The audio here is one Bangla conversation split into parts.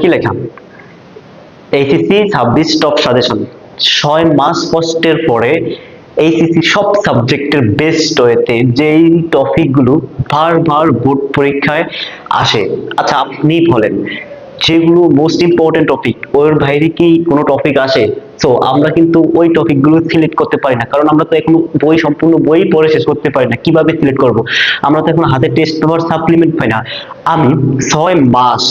কি লেখা? এইচএসসি ছাব্বিশ টপ সাজেশন ছয় মাস কষ্টের পরে এইচএসসি সব সাবজেক্টের বেস্ট ওয়েতে যেই টপিকগুলো বারবার বোর্ড পরীক্ষায় আসে। আচ্ছা আপনি বলেন, যেগুলো মোস্ট ইম্পর্টেন্ট টপিক ওর বাইরে কি কোনো টপিক আসে? তো আমরা কিন্তু ওই টপিকগুলো সিলেক্ট করতে পারি না। কারণ আমরা তো এখনও বই, সম্পূর্ণ বই পড়ে শেষ করতে পারি না। কীভাবে সিলেক্ট করব? আমরা তো এখন হাতে টেস্ট পেপার সাপ্লিমেন্ট পাই না। আমি ছয় মাস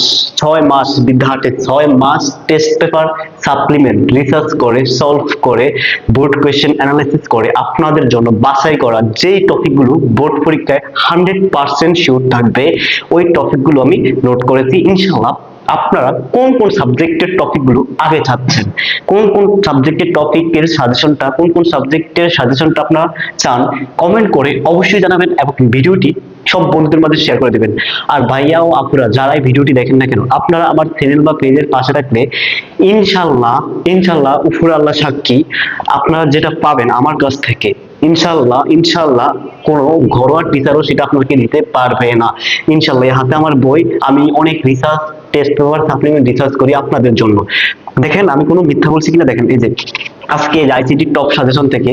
ছয় মাস বিদ্যার্থী, ছয় মাস টেস্ট পেপার সাপ্লিমেন্ট রিসার্চ করে সলভ করে বোর্ড কোয়েশ্চেন অ্যানালাইসিস করে, আপনাদের জন্য বাছাই করা যেই টপিকগুলো বোর্ড পরীক্ষায় হান্ড্রেড পার্সেন্ট শিওর থাকবে, ওই টপিকগুলো আমি নোট করেছি। ইনশাল্লাহ আপনারা কোন কোন সাবজেক্টের টপিকগুলো আগে চাচ্ছেন কোন কোন সাবজেক্টের টপিকের সাজেশনটা কোন কোন সাবজেক্টের সাজেশনটা আপনারা চান কমেন্ট করে অবশ্যই জানাবেন এবং ভিডিওটি সব বন্ধুদের মাঝে শেয়ার করে দেবেন। আর ভাইয়া ও আপুরা, যারা এই ভিডিওটি দেখেন না কেন, আপনারা আমার চ্যানেল বা পেজের পাশে থাকলে ইনশাল্লাহ ইনশাল্লাহ উফুর আল্লাহ সাক্ষী, আপনারা যেটা পাবেন আমার কাছ থেকে, ইনশাল্লাহ ইনশাল্লাহ কোনো ঘরোয়া টিচারও সেটা আপনাকে দিতে পারবে না। ইনশাল্লাহ হাতে আমার বই, আমি অনেক research test paper supplement research করি আপনাদের জন্য। দেখেন, আমি কোনো মিথ্যা বলছি কিনা? দেখেন, এই যে আজকে এই আইসিটি টপ সাজেশন থেকে,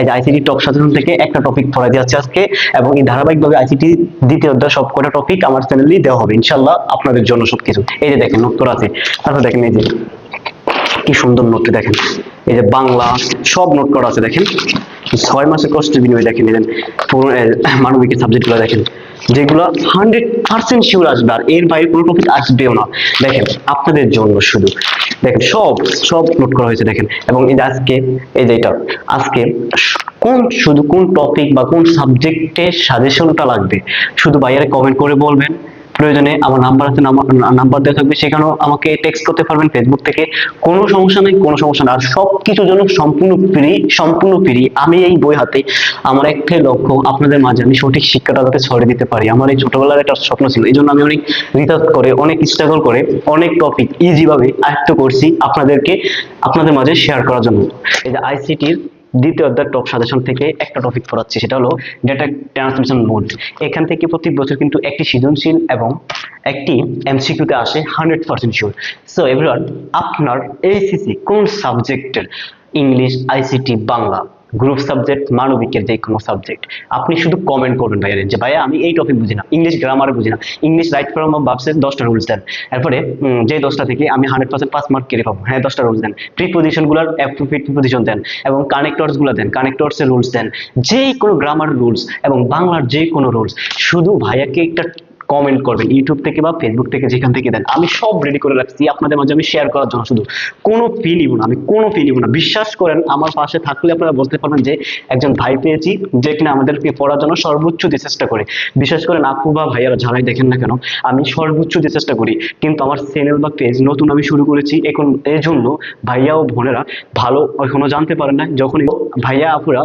এই আইসিটি টপ সাজেশন থেকে একটা টপিক পড়া যাচ্ছে আজকে, এবং এই ধারাবাহিকভাবে আইসিটি দ্বিতীয় অধ্যায় সব কটা টপিক আমার চ্যানেলেই দেওয়া হবে ইনশাল্লাহ আপনাদের জন্য সবকিছু। এই যে দেখেন, উত্তর আছে। তারপর দেখেন, এই যে কি সুন্দর নোটটি দেখেন। এই যে বাংলা, সব নোট করা আছে, দেখেন। ছয় মাসের কষ্টের বিনিময়ে দেখেন এই যে পুরো- এ, মানবিকের সাবজেক্টগুলো দেখেন যেগুলো হান্ড্রেড পার্সেন্ট শিওর আসবে আর এর বাইরে কোনো টপিক আসবেও না। দেখেন আপনাদের জন্য শুধু দেখেন সব সব নোট করা হয়েছে দেখেন এবং এই যে আজকে এই যে এটা আজকে কোন শুধু কোন টপিক বা কোন সাবজেক্টের সাজেশনটা লাগবে? শুধু বাইরে কমেন্ট করে বলবেন প্রয়োজনে আমার নাম্বার আছে নাম্বার দেওয়া থাকবে। সেখানেও আমাকে টেক্সট করতে পারবেন ফেসবুক থেকে। কোনো সমস্যা নেই, কোনো সমস্যা নেই। আর সব কিছুর জন্য সম্পূর্ণ ফ্রি সম্পূর্ণ ফ্রি আমি এই বই হাতে আমার একটাই লক্ষ্য, আপনাদের মাঝে আমি সঠিক শিক্ষাটা যাতে ছড়িয়ে দিতে পারি। আমার এই ছোটবেলার একটা স্বপ্ন ছিল। এই জন্য আমি অনেক রিসার্চ করে, অনেক স্ট্রাগল করে, অনেক টপিক ইজি ভাবে আয়ত্ত করছি আপনাদেরকে, আপনাদের মাঝে শেয়ার করার জন্য। এই যে আইসিটির দ্বিতীয় অধ্যায় টপ সাজেশন থেকে একটা টপিক পড়াচ্ছি, সেটা হলো ডেটা ট্রান্সমিশন মোড এখান থেকে প্রতি বছর কিন্তু একটি সৃজনশীল এবং একটি এমসিকিউতে আসে hundred percent sure so everyone আপনার এইসিসি কোন সাবজেক্টের English ICT Bangla. Group subject মানবিকের যে কোনো সাবজেক্ট আপনি শুধু কমেন্ট করবেন ভাইয়া যে, ভাইয়া, আমি এই টপিক বুঝি না। ইংলিশ গ্রামার বুঝি না। ইংলিশ রাইট ফ্রম ভার্বসের দশটা রুলস দেন। এরপরে যে দশটা থেকে আমি হান্ড্রেড পার্সেন্ট পাস মার্ক কেড়ে পাবো। হ্যাঁ দশটা রুলস দেন। প্রিপোজিশনগুলোর প্রিপোজিশন দেন এবং কানেক্টরসগুলো দেন। কানেক্টরসের রুলস দেন। যে কোনো গ্রামার রুলস এবং বাংলার যে কোনো রুলস শুধু ভাইয়াকে একটা কমেন্ট করবেন ইউটিউব থেকে বা ফেসবুক থেকে, যেখান থেকে দেন, আমি সব রেডি করে রাখছি, আপনাদের মাঝে আমি শেয়ার করার জন্য। শুধু কোনো ফি নিব না, আমি কোনো ফি নিব না। বিশ্বাস করেন, আমার পাশে থাকলে আপনারা বলতে পারবেন যে, একজন ভাই পেয়েছি, যে কিনা আমাদেরকে পড়ার জন্য সর্বোচ্চ দিয়ে চেষ্টা করে। বিশেষ করেন, আপু বা ভাইয়ারা যারাই দেখেন না কেন, আমি সর্বোচ্চ দিয়ে চেষ্টা করি। কিন্তু আমার চ্যানেল বা পেজ নতুন আমি শুরু করেছি, এখন এই জন্য ভাইয়া ও বোনেরা ভালো এখনও জানতে পারেন না যখনই ভাইয়া আপুরা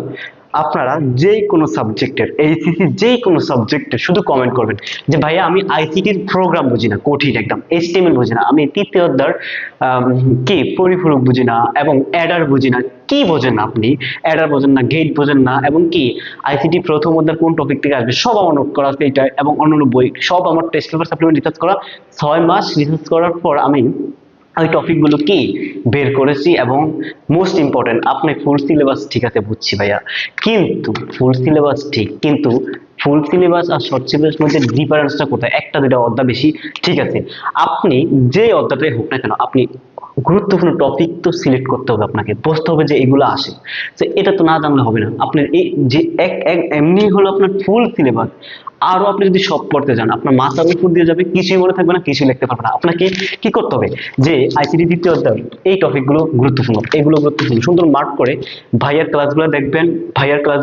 আপনারা যে কোনো সাবজেক্টের এইচসিসি যে কোনো সাবজেক্টের শুধু কমেন্ট করবেন যে ভাইয়া আমি আইসিটির প্রোগ্রাম বুঝি না কঠিন একদম এইচটিএমএল বুঝি না আমি তৃতীয় আম, কি পরিপূরক বুঝি না এবং অ্যাডার বুঝি না কি বোঝেন না আপনি? অ্যাডার বোঝেন না গেট বোঝেন না এবং কি আইসিটি প্রথম অধ্যায়ের কোন টপিক থেকে আসবে সব আমার নোট করা আছে এটা এবং অন্যান্য বই সব আমার টেস্ট পেপার সাপ্লিমেন্ট রিসার্চ করা ছয় মাস রিসার্চ করার পর আমি ওই টপিকগুলো কি বের করেছি এবং মোস্ট ইম্পর্টেন্ট আপনি ফুল সিলেবাস ঠিক আছে বুঝছি ভাইয়া। কিন্তু ফুল সিলেবাস ঠিক, কিন্তু ফুল সিলেবাস আর শর্ট সিলেবাস মধ্যে ডিফারেন্সটা কোথায়? একটা দুটা অধ্যায় বেশি, ঠিক আছে। আপনি যে অধ্যায়টাই হোক না কেন, আপনি গুরুত্বপূর্ণ টপিক তো সিলেক্ট করতে হবে আপনাকে, বুঝতে হবে যে এগুলো আসে। তো এটা তো না জানলে হবে না। আপনার এই যে এক এক, এমনি হলো আপনার ফুল সিলেবাস আরও আপনি যদি সব পড়তে যান, আপনার মাথার উপর দিয়ে যাবে, কিছুই মনে থাকবে না, কিছুই লিখতে পারবে না। আপনাকে কি করতে হবে? যে আইসিটি দ্বিতীয় অধ্যায়, এই টপিকগুলো গুরুত্বপূর্ণ, এগুলো গুরুত্বপূর্ণ। সুন্দর মার্ক করে ভাইয়ার ক্লাসগুলো দেখবেন, ভাইয়ার ক্লাস